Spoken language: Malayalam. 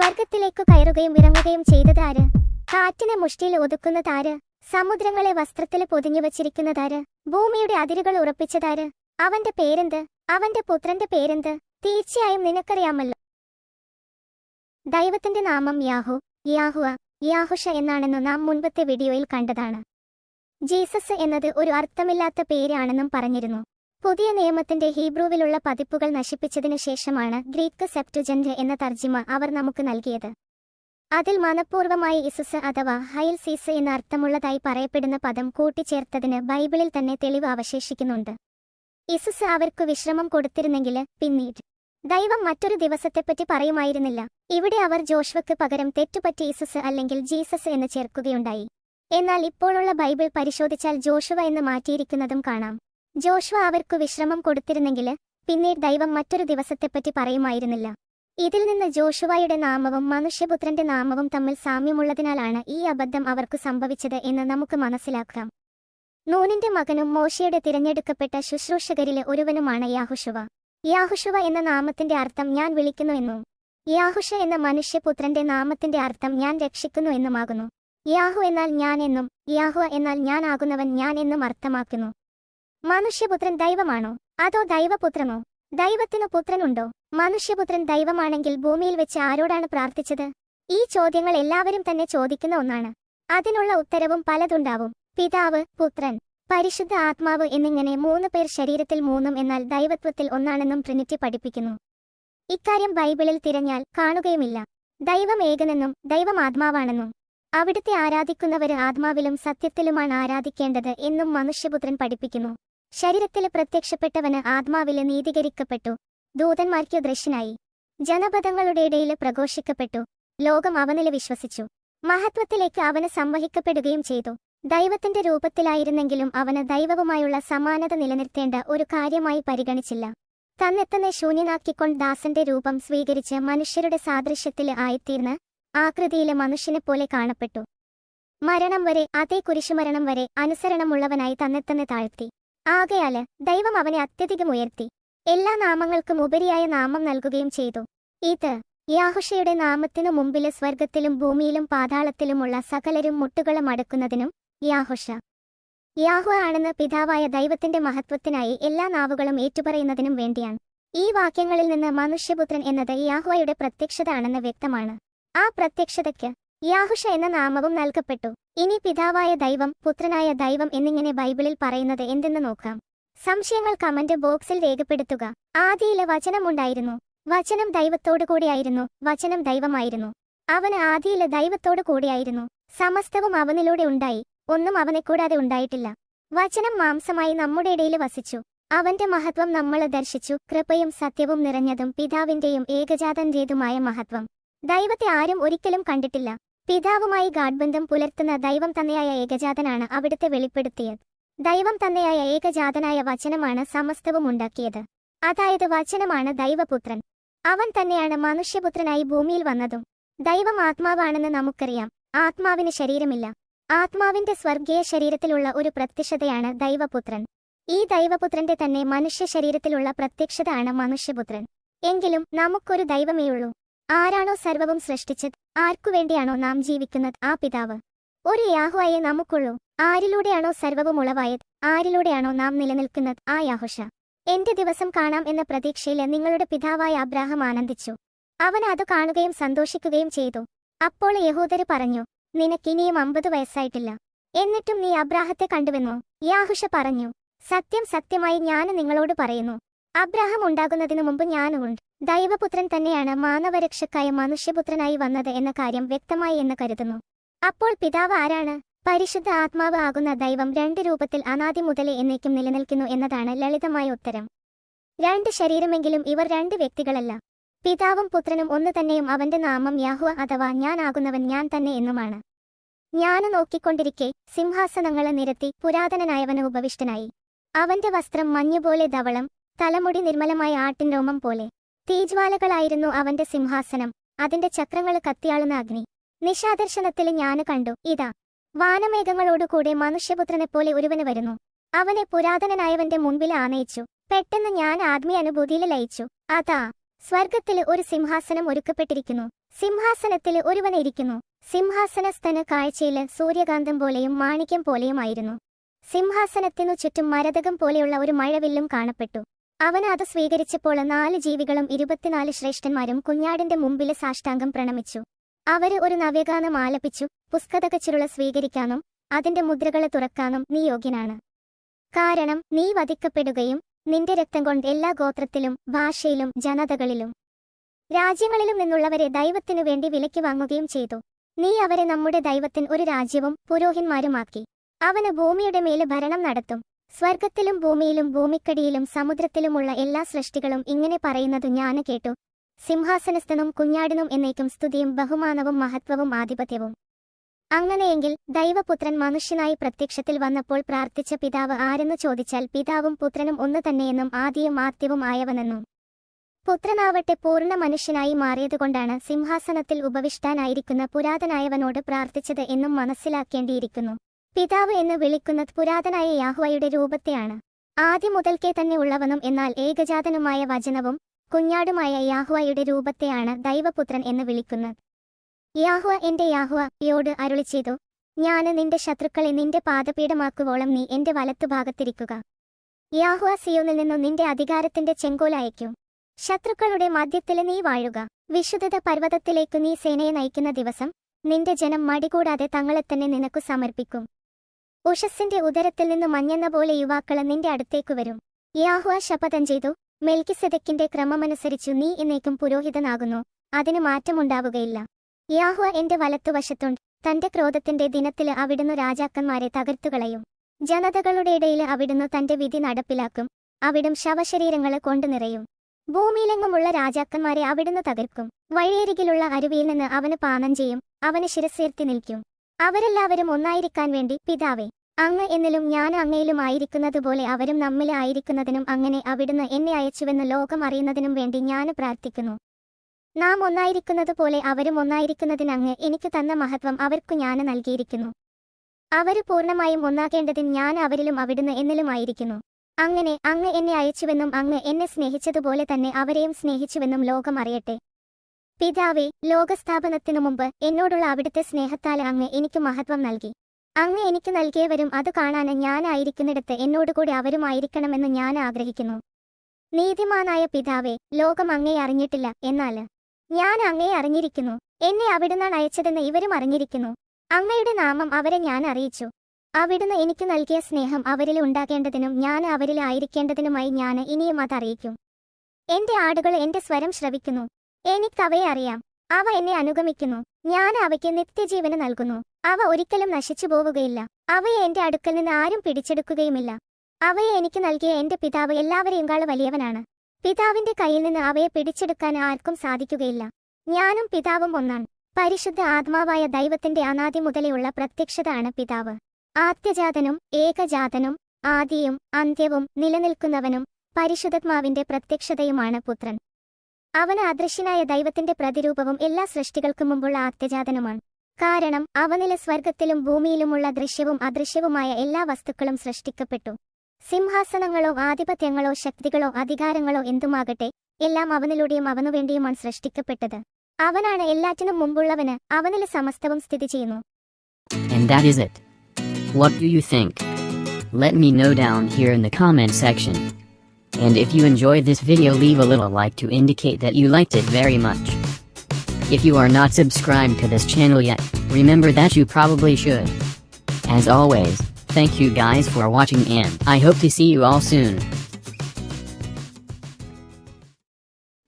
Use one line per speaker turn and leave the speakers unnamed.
സ്വർഗത്തിലേക്കു കയറുകയും ഇറങ്ങുകയും ചെയ്തതാര് കാറ്റിനെ മുഷ്ടിയിൽ ഒതുക്കുന്നതാര് സമുദ്രങ്ങളെ വസ്ത്രത്തിൽ പൊതിഞ്ഞു വച്ചിരിക്കുന്നതാര് ഭൂമിയുടെ അതിരുകൾ ഉറപ്പിച്ചതാര് അവന്റെ പേരെന്ത്? അവന്റെ പുത്രന്റെ പേരെന്ത്? തീർച്ചയായും നിനക്കറിയാമല്ലോ. ദൈവത്തിന്റെ നാമം യാഹു യാഹുവ യാഹുഷ എന്നാണെന്ന് നാം മുൻപത്തെ വീഡിയോയിൽ കണ്ടതാണ്. ജീസസ് എന്നത് ഒരു അർത്ഥമില്ലാത്ത പേരാണെന്നും പറഞ്ഞിരുന്നു. പുതിയ നിയമത്തിന്റെ ഹീബ്രുവിലുള്ള പതിപ്പുകൾ നശിപ്പിച്ചതിനു ശേഷമാണ് ഗ്രീക്ക് സെപ്റ്റുജന്റ് എന്ന തർജിമ അവർ നമുക്ക് നൽകിയത്. അതിൽ മനഃപൂർവമായി ഇസുസ് അഥവാ ഹൈൽ സീസ് എന്ന അർത്ഥമുള്ളതായി പറയപ്പെടുന്ന പദം കൂട്ടിച്ചേർത്തതിന് ബൈബിളിൽ തന്നെ തെളിവ് അവശേഷിക്കുന്നുണ്ട്. ഇസുസ് അവർക്കു വിശ്രമം കൊടുത്തിരുന്നെങ്കിൽ പിന്നീട്. ദൈവം മറ്റൊരു ദിവസത്തെപ്പറ്റി പറയുമായിരുന്നില്ല. ഇവിടെ അവർ ജോഷ്വക്ക് പകരം തെറ്റുപറ്റി ഇസുസ് അല്ലെങ്കിൽ ജീസസ് എന്ന് ചേർക്കുകയുണ്ടായി. എന്നാൽ ഇപ്പോഴുള്ള ബൈബിൾ പരിശോധിച്ചാൽ ജോഷുവ എന്ന് മാറ്റിയിരിക്കുന്നതും കാണാം. ജോഷുവ അവർക്കു വിശ്രമം കൊടുത്തിരുന്നെങ്കിൽ പിന്നീട് ദൈവം മറ്റൊരു ദിവസത്തെപ്പറ്റി പറയുമായിരുന്നില്ല. ഇതിൽ നിന്ന് ജോഷുവായുടെ നാമവും മനുഷ്യപുത്രന്റെ നാമവും തമ്മിൽ സാമ്യമുള്ളതിനാലാണ് ഈ അബദ്ധം അവർക്കു സംഭവിച്ചത് എന്ന് നമുക്ക് മനസ്സിലാക്കാം. നൂനിന്റെ മകനും മോശയുടെ തിരഞ്ഞെടുക്കപ്പെട്ട ശുശ്രൂഷകരിലെ ഒരുവനുമാണ് യാഹുഷുവ യാഹുഷുവ എന്ന നാമത്തിന്റെ അർത്ഥം ഞാൻ വിളിക്കുന്നു എന്നും യാഹുഷ എന്ന മനുഷ്യപുത്രന്റെ നാമത്തിന്റെ അർത്ഥം ഞാൻ രക്ഷിക്കുന്നു എന്നുമാകുന്നു. യാഹു എന്നാൽ ഞാൻ എന്നും യാഹുവ എന്നാൽ ഞാൻ ആകുന്നവൻ ഞാൻ എന്നും അർത്ഥമാക്കുന്നു. മനുഷ്യപുത്രൻ ദൈവമാണോ? അതോ ദൈവപുത്രനോ? ദൈവത്തിനു പുത്രനുണ്ടോ? മനുഷ്യപുത്രൻ ദൈവമാണെങ്കിൽ ഭൂമിയിൽ വെച്ച് ആരോടാണ് പ്രാർത്ഥിച്ചത്? ഈ ചോദ്യങ്ങൾ എല്ലാവരും തന്നെ ചോദിക്കുന്ന ഒന്നാണ്. അതിനുള്ള ഉത്തരവും പലതുണ്ടാവും. പിതാവ് പുത്രൻ പരിശുദ്ധ ആത്മാവ് എന്നിങ്ങനെ മൂന്ന് പേർ ശരീരത്തിൽ മൂന്നും എന്നാൽ ദൈവത്വത്തിൽ ഒന്നാണെന്നും ട്രിനിറ്റി പഠിപ്പിക്കുന്നു. ഇക്കാര്യം ബൈബിളിൽ തിരഞ്ഞാൽ കാണുകയുമില്ല. ദൈവം ഏകനെന്നും ദൈവം ആത്മാവാണെന്നും. അവിടുത്തെ ആരാധിക്കുന്നവര് ആത്മാവിലും സത്യത്തിലുമാണ് ആരാധിക്കേണ്ടത് എന്നും മനുഷ്യപുത്രൻ പഠിപ്പിക്കുന്നു. ശരീരത്തിൽ പ്രത്യക്ഷപ്പെട്ടവന് ആത്മാവിൽ നീതീകരിക്കപ്പെട്ടു. ദൂതന്മാർക്ക് ദൃശ്യനായി ജനപദങ്ങളുടെ ഇടയിൽ പ്രഘോഷിക്കപ്പെട്ടു. ലോകം അവനിൽ വിശ്വസിച്ചു. മഹത്വത്തിലേക്ക് അവന് സംവഹിക്കപ്പെടുകയും ചെയ്തു. ദൈവത്തിന്റെ രൂപത്തിലായിരുന്നെങ്കിലും അവന് ദൈവവുമായുള്ള സമാനത നിലനിർത്തേണ്ട ഒരു കാര്യമായി പരിഗണിച്ചില്ല. തന്നെത്തന്നെ ശൂന്യനാക്കിക്കൊണ്ട് ദാസന്റെ രൂപം സ്വീകരിച്ച് മനുഷ്യരുടെ സാദൃശ്യത്തിൽ ആയിത്തീർന്ന് ആകൃതിയിലെ മനുഷ്യനെപ്പോലെ കാണപ്പെട്ടു. മരണം വരെ അതേ കുരിശുമരണം വരെ അനുസരണമുള്ളവനായി തന്നെത്തന്നെ താഴ്ത്തി. ആകയാൽ ദൈവം അവനെ അത്യധികം ഉയർത്തി. എല്ലാ നാമങ്ങൾക്കും ഉപരിയായ നാമം നൽകുകയും ചെയ്തു. ഇത് യാഹുഷയുടെ നാമത്തിനു മുമ്പിലെ സ്വർഗത്തിലും ഭൂമിയിലും പാതാളത്തിലുമുള്ള സകലരും മുട്ടുകളും അടക്കുന്നതിനും യാഹുഷ യാഹു ആണെന്ന് പിതാവായ ദൈവത്തിന്റെ മഹത്വത്തിനായി എല്ലാ നാവുകളും ഏറ്റുപറയുന്നതിനും വേണ്ടിയാണ്. ഈ വാക്യങ്ങളിൽ നിന്ന് മനുഷ്യപുത്രൻ എന്നത് യാഹുവയുടെ പ്രത്യക്ഷത ആണെന്ന് വ്യക്തമാണ്. ആ പ്രത്യക്ഷതയ്ക്ക് യാഹുഷ എന്ന നാമവും നൽകപ്പെട്ടു. ഇനി പിതാവായ ദൈവം പുത്രനായ ദൈവം എന്നിങ്ങനെ ബൈബിളിൽ പറയുന്നത് എന്തെന്ന് നോക്കാം. സംശയങ്ങൾ കമന്റ് ബോക്സിൽ രേഖപ്പെടുത്തുക. ആദിയിലെ വചനമുണ്ടായിരുന്നു വചനം ദൈവത്തോടു കൂടിയായിരുന്നു. വചനം ദൈവമായിരുന്നു. അവന് ആദിയിലെ ദൈവത്തോടു കൂടിയായിരുന്നു. സമസ്തവും അവനിലൂടെ ഉണ്ടായി. ഒന്നും അവനെ കൂടാതെ ഉണ്ടായിട്ടില്ല. വചനം മാംസമായി നമ്മുടെ ഇടയിൽ വസിച്ചു. അവന്റെ മഹത്വം നമ്മൾ ദർശിച്ചു. കൃപയും സത്യവും നിറഞ്ഞതും പിതാവിന്റെയും ഏകജാതന്റേതുമായ മഹത്വം. ദൈവത്തെ ആരും ഒരിക്കലും കണ്ടിട്ടില്ല. പിതാവുമായി ഗാഡ്ബന്ധം പുലർത്തുന്ന ദൈവം തന്നെയായ ഏകജാതനാണ് അവിടുത്തെ വെളിപ്പെടുത്തിയത്. ദൈവം തന്നെയായ ഏകജാതനായ വചനമാണ് സമസ്തവും ഉണ്ടാക്കിയത്. അതായത് വചനമാണ് ദൈവപുത്രൻ. അവൻ തന്നെയാണ് മനുഷ്യപുത്രനായി ഭൂമിയിൽ വന്നതും. ദൈവം ആത്മാവാണെന്ന് നമുക്കറിയാം. ആത്മാവിന് ശരീരമില്ല. ആത്മാവിന്റെ സ്വർഗീയ ശരീരത്തിലുള്ള ഒരു പ്രത്യക്ഷതയാണ് ദൈവപുത്രൻ. ഈ ദൈവപുത്രന്റെ തന്നെ മനുഷ്യ ശരീരത്തിലുള്ള പ്രത്യക്ഷതയാണ് മനുഷ്യപുത്രൻ. എങ്കിലും നമുക്കൊരു ദൈവമേയുള്ളൂ. ആരാണോ സർവവും സൃഷ്ടിച്ചത്? ആർക്കുവേണ്ടിയാണോ നാം ജീവിക്കുന്നത്? ആ പിതാവ്. ഒരു യാഹുവായെ നമുക്കുള്ളൂ. ആരിലൂടെയാണോ സർവവും ഉളവായത്? ആരിലൂടെയാണോ നാം നിലനിൽക്കുന്നത്? ആ യാഹുഷ എന്റെ ദിവസം കാണാം എന്ന പ്രതീക്ഷയിൽ നിങ്ങളുടെ പിതാവായ അബ്രാഹം ആനന്ദിച്ചു. അവൻ അത് കാണുകയും സന്തോഷിക്കുകയും ചെയ്തു. അപ്പോൾ യഹൂദര് പറഞ്ഞു നിനക്കിനിയും അമ്പത് വയസ്സായിട്ടില്ല. എന്നിട്ടും നീ അബ്രാഹത്തെ കണ്ടുവെന്നോ? യാഹുഷ പറഞ്ഞു സത്യം സത്യമായി ഞാൻ നിങ്ങളോട് പറയുന്നു. അബ്രാഹം ഉണ്ടാകുന്നതിനു മുമ്പ് ഞാനുമുണ്ട്. ദൈവപുത്രൻ തന്നെയാണ് മാനവരക്ഷക്കായ മനുഷ്യപുത്രനായി വന്നത് എന്ന കാര്യം വ്യക്തമായി എന്ന് കരുതുന്നു. അപ്പോൾ പിതാവ് ആരാണ്? പരിശുദ്ധ ആത്മാവ് ആകുന്ന ദൈവം രണ്ട് രൂപത്തിൽ അനാദി മുതലേ എന്നേക്കും നിലനിൽക്കുന്നു എന്നതാണ് ലളിതമായ ഉത്തരം. രണ്ട് ശരീരമെങ്കിലും ഇവർ രണ്ട് വ്യക്തികളല്ല. പിതാവും പുത്രനും ഒന്ന് തന്നെയും അവന്റെ നാമം യാഹുവ അഥവാ ഞാൻ ആകുന്നവൻ ഞാൻ തന്നെ എന്നുമാണ്. ഞാൻ നോക്കിക്കൊണ്ടിരിക്കെ സിംഹാസനങ്ങളെ നിരത്തി പുരാതനനായവന് ഉപവിഷ്ടനായി. അവന്റെ വസ്ത്രം മഞ്ഞുപോലെ ധവളം തലമുടി നിർമ്മലമായ ആട്ടിൻ രോമം പോലെ. തീജ്വാലകളായിരുന്നു അവന്റെ സിംഹാസനം. അതിന്റെ ചക്രങ്ങൾ കത്തിയാളുന്ന അഗ്നി. നിശാദർശനത്തിൽ ഞാൻ കണ്ടു. ഇതാ. വാനമേഘങ്ങളോടുകൂടെ മനുഷ്യപുത്രനെപ്പോലെ ഒരുവന് വരുന്നു. അവനെ പുരാതനനായവന്റെ മുൻപിൽ ആനയിച്ചു. പെട്ടെന്ന് ഞാൻ ആത്മീയ അനുഭൂതിയിൽ ലയിച്ചു. അതാ. സ്വർഗത്തിൽ ഒരു സിംഹാസനം ഒരുക്കപ്പെട്ടിരിക്കുന്നു. സിംഹാസനത്തിൽ ഒരുവൻ ഇരിക്കുന്നു. സിംഹാസനസ്ഥന് കാഴ്ചയിൽ സൂര്യകാന്തം പോലെയും മാണിക്യം പോലെയുമായിരുന്നു. സിംഹാസനത്തിനു ചുറ്റും മരതകം പോലെയുള്ള ഒരു മഴവില്ലും കാണപ്പെട്ടു. അവൻ അത് സ്വീകരിച്ചപ്പോൾ നാല് ജീവികളും ഇരുപത്തിനാല് ശ്രേഷ്ഠന്മാരും കുഞ്ഞാടിന്റെ മുമ്പിലെ സാഷ്ടാംഗം പ്രണമിച്ചു. അവർ ഒരു നവ്യഗാനം ആലപിച്ചു പുസ്തകച്ചിരുള സ്വീകരിക്കാനും അതിന്റെ മുദ്രകളെ തുറക്കാനും നീ യോഗ്യനാണ്. കാരണം നീ വധിക്കപ്പെടുകയും നിന്റെ രക്തം കൊണ്ട് എല്ലാ ഗോത്രത്തിലും ഭാഷയിലും ജനതകളിലും രാജ്യങ്ങളിലും നിന്നുള്ളവരെ ദൈവത്തിനു വേണ്ടി വിലയ്ക്ക് വാങ്ങുകയും ചെയ്തു. നീ അവരെ നമ്മുടെ ദൈവത്തിന് ഒരു രാജ്യവും പുരോഹിന്മാരുമാക്കി. അവന് ഭൂമിയുടെ മേലെ ഭരണം നടത്തും. സ്വർഗത്തിലും ഭൂമിയിലും ഭൂമിക്കടിയിലും സമുദ്രത്തിലുമുള്ള എല്ലാ സൃഷ്ടികളും ഇങ്ങനെ പറയുന്നതു ഞാൻ കേട്ടു. സിംഹാസനസ്ഥനും കുഞ്ഞാടിനും എന്നേക്കും സ്തുതിയും ബഹുമാനവും മഹത്വവും ആധിപത്യവും. അങ്ങനെയെങ്കിൽ ദൈവപുത്രൻ മനുഷ്യനായി പ്രത്യക്ഷത്തിൽ വന്നപ്പോൾ പ്രാർത്ഥിച്ച പിതാവ് ആരെന്ന് ചോദിച്ചാൽ പിതാവും പുത്രനും ഒന്നു തന്നെയെന്നും ആദിയും ആദ്യവും ആയവനെന്നും. പുത്രനാവട്ടെ പൂർണ മനുഷ്യനായി മാറിയതുകൊണ്ടാണ് സിംഹാസനത്തിൽ ഉപവിഷ്ടാനായിരിക്കുന്ന പുരാതനായവനോട് പ്രാർത്ഥിച്ചത് എന്നും മനസ്സിലാക്കേണ്ടിയിരിക്കുന്നു. പിതാവ് എന്ന് വിളിക്കുന്നത് പുരാതനായ യാഹുവയുടെ രൂപത്തെയാണ്. ആദ്യം മുതൽക്കേ തന്നെ ഉള്ളവനും എന്നാൽ ഏകജാതനുമായ വചനവും കുഞ്ഞാടുമായ യാഹുവയുടെ രൂപത്തെയാണ് ദൈവപുത്രൻ എന്ന് വിളിക്കുന്നത്. യാഹുവ എന്റെ യാഹുവ യോട് അരുളി ചെയ്തു ഞാൻ നിന്റെ ശത്രുക്കളെ നിന്റെ പാദപീഠമാക്കുവോളം നീ എന്റെ വലത്തുഭാഗത്തിരിക്കുക യാഹുവ സിയോനിൽ നിന്നു നിന്റെ അധികാരത്തിന്റെ ചെങ്കോൽ അയക്കും ശത്രുക്കളുടെ മധ്യത്തിൽ നീ വാഴുക. വിശുദ്ധത പർവതത്തിലേക്കു നീ സേനയെ നയിക്കുന്ന ദിവസം നിന്റെ ജനം മടികൂടാതെ തങ്ങളെത്തന്നെ നിനക്കു സമർപ്പിക്കും. ഉഷസ്സിന്റെ ഉദരത്തിൽ നിന്ന് മഞ്ഞെന്ന പോലെ യുവാക്കൾ നിന്റെ അടുത്തേക്കു വരും. യാഹുവ ശപഥം ചെയ്തു. മെൽക്കിസെദക്കിന്റെ ക്രമമനുസരിച്ചു നീ എന്നേക്കും പുരോഹിതനാകുന്നു. അതിന് മാറ്റമുണ്ടാവുകയില്ല. യാഹുവ എന്റെ വലത്തുവശത്തുണ്ട് തന്റെ ക്രോധത്തിന്റെ ദിനത്തിൽ അവിടുന്ന് രാജാക്കന്മാരെ തകർത്തുകളയും ജനതകളുടെ ഇടയിൽ അവിടുന്ന് തന്റെ വിധി നടപ്പിലാക്കും. അവിടും ശവശരീരങ്ങളെ കൊണ്ടു നിറയും. ഭൂമിയിലെങ്ങുമുള്ള രാജാക്കന്മാരെ അവിടുന്ന് തകർക്കും. വഴിയരികിലുള്ള അരുവിയിൽ നിന്ന് അവന് പാനം ചെയ്യും. അവന് ശിരസേർത്തി നിൽക്കും. അവരെല്ലാവരും ഒന്നായിരിക്കാൻ വേണ്ടി പിതാവേ അങ്ങ് എന്നിലും ഞാൻ അങ്ങയിലും ആയിരിക്കുന്നതുപോലെ അവരും നമ്മിൽ ആയിരിക്കുന്നതിനും അങ്ങനെ അവിടുന്ന് എന്നെ അയച്ചുവെന്ന് ലോകം അറിയുന്നതിനും വേണ്ടി ഞാൻ പ്രാർത്ഥിക്കുന്നു. നാം ഒന്നായിരിക്കുന്നതുപോലെ അവരും ഒന്നായിരിക്കുന്നതിനങ്ങ് എനിക്ക് തന്ന മഹത്വം അവർക്കു ഞാൻ നൽകിയിരിക്കുന്നു. അവർ പൂർണമായും ഒന്നാകേണ്ടതിന് ഞാൻ അവരിലും അവിടുന്ന് എന്നിലുമായിരിക്കുന്നു അങ്ങനെ അങ്ങ് എന്നെ അയച്ചുവെന്നും അങ്ങ് എന്നെ സ്നേഹിച്ചതുപോലെ തന്നെ അവരെയും സ്നേഹിച്ചുവെന്നും ലോകം അറിയട്ടെ. പിതാവേ ലോകസ്ഥാപനത്തിനു മുമ്പ് എന്നോടുള്ള അവിടുത്തെ സ്നേഹത്താൽ അങ്ങ് എനിക്ക് മഹത്വം നൽകി. അങ്ങ് എനിക്ക് നൽകിയവരും അത് കാണാൻ ഞാനായിരിക്കുന്നിടത്ത് എന്നോടുകൂടി അവരുമായിരിക്കണമെന്ന് ഞാൻ ആഗ്രഹിക്കുന്നു. നീതിമാനായ പിതാവേ ലോകം അങ്ങയെ അറിഞ്ഞിട്ടില്ല എന്നാൽ ഞാൻ അങ്ങയെ അറിഞ്ഞിരിക്കുന്നു. എന്നെ അവിടുന്നാണ് അയച്ചതെന്ന് ഇവരും അറിഞ്ഞിരിക്കുന്നു. അങ്ങയുടെ നാമം അവരെ ഞാൻ അറിയിച്ചു. അവിടുന്ന് എനിക്ക് നൽകിയ സ്നേഹം അവരിൽ ഉണ്ടാകേണ്ടതിനും ഞാൻ അവരിൽ ആയിരിക്കേണ്ടതിനുമായി ഞാൻ ഇനിയും അതറിയിക്കും എന്റെ ആടുകൾ എന്റെ സ്വരം ശ്രവിക്കുന്നു. എനിക്കവയെ അറിയാം അവ എന്നെ അനുഗമിക്കുന്നു. ഞാൻ അവയ്ക്ക് നിത്യജീവന് നൽകുന്നു. അവ ഒരിക്കലും നശിച്ചു പോവുകയില്ല. അവയെ എന്റെ അടുക്കൽ നിന്ന് ആരും പിടിച്ചെടുക്കുകയുമില്ല. അവയെ എനിക്ക് നൽകിയ എന്റെ പിതാവ് എല്ലാവരെയും കാൾ വലിയവനാണ്. പിതാവിന്റെ കയ്യിൽ നിന്ന് അവയെ പിടിച്ചെടുക്കാൻ ആർക്കും സാധിക്കുകയില്ല. ഞാനും പിതാവും ഒന്നാണ്. പരിശുദ്ധ ആത്മാവായ ദൈവത്തിന്റെ അനാദി മുതലെയുള്ള പ്രത്യക്ഷത ആണ് പിതാവ്. ആദ്യജാതനും ഏകജാതനും ആദിയും അന്ത്യവും നിലനിൽക്കുന്നവനും പരിശുദ്ധാത്മാവിന്റെ പ്രത്യക്ഷതയുമാണ് പുത്രൻ. അവന് അദൃശ്യനായ ദൈവത്തിന്റെ പ്രതിരൂപവും എല്ലാ സൃഷ്ടികൾക്കും മുമ്പുള്ള ആദ്യജാതനുമാണ് കാരണം അവനിലെ സ്വർഗത്തിലും ഭൂമിയിലുമുള്ള ദൃശ്യവും അദൃശ്യവുമായ എല്ലാ വസ്തുക്കളും സൃഷ്ടിക്കപ്പെട്ടു സിംഹാസനങ്ങളോ ആധിപത്യങ്ങളോ ശക്തികളോ അധികാരങ്ങളോ എന്തുമാകട്ടെ എല്ലാം അവനിലൂടെയും അവനുവേണ്ടിയുമാണ് സൃഷ്ടിക്കപ്പെട്ടത് അവനാണ് എല്ലാറ്റിനും മുമ്പുള്ളവന് അവനിലെ സമസ്തവും സ്ഥിതി ചെയ്യുന്നു.
What do you think? Let me know down here in the comment section. And if you enjoyed this video leave a little like to indicate that you liked it very much. If you are not subscribed to this channel yet, remember that you probably should. As always, thank you guys for watching and I hope to see you all soon.